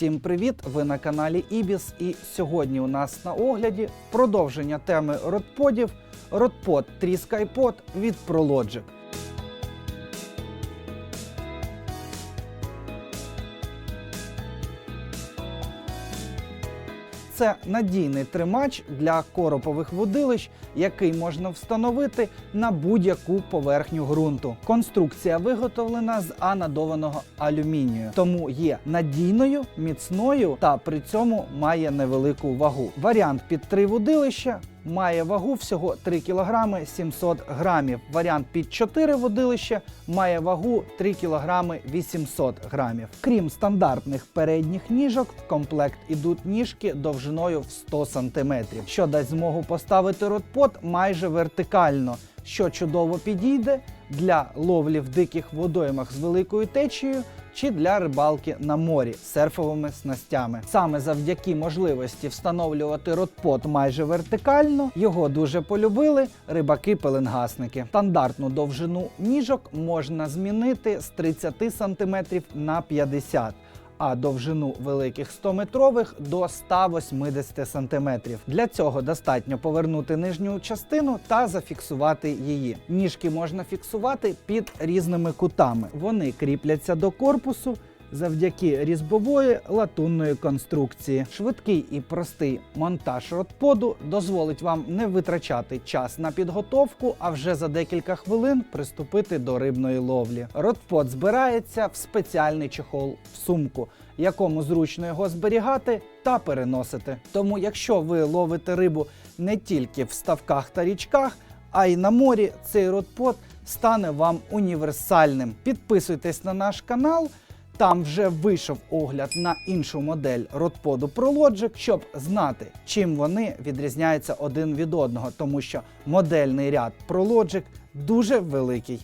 Всім привіт! Ви на каналі Ібіс. І сьогодні у нас на огляді продовження теми родподів Родпод Тріскайпод від ProLogic. Це надійний тримач для коропових водилищ, який можна встановити на будь-яку поверхню ґрунту. Конструкція виготовлена з анодованого алюмінію, тому є надійною, міцною та при цьому має невелику вагу. Варіант під три водилища має вагу всього 3 кг 700 грамів. Варіант під 4 водилища має вагу 3 кг 800 грамів. Крім стандартних передніх ніжок, в комплект ідуть ніжки довжиною в 100 см, що дасть змогу поставити родпот майже вертикально, що чудово підійде для ловлі в диких водоймах з великою течією чи для рибалки на морі серфовими снастями. Саме завдяки можливості встановлювати ротпот майже вертикально, його дуже полюбили рибаки-пеленгасники. Стандартну довжину ніжок можна змінити з 30 см на 50 а довжину великих 100-метрових до 180 см. Для цього достатньо повернути нижню частину та зафіксувати її. Ніжки можна фіксувати під різними кутами. Вони кріпляться до корпусу. Завдяки різьбової латунної конструкції. Швидкий і простий монтаж родподу дозволить вам не витрачати час на підготовку, а вже за декілька хвилин приступити до рибної ловлі. Родпод збирається в спеціальний чехол в сумку, якому зручно його зберігати та переносити. Тому, якщо ви ловите рибу не тільки в ставках та річках, а й на морі, цей родпод стане вам універсальним. Підписуйтесь на наш канал. Там вже вийшов огляд на іншу модель родподу ProLogic, щоб знати, чим вони відрізняються один від одного, тому що модельний ряд ProLogic дуже великий.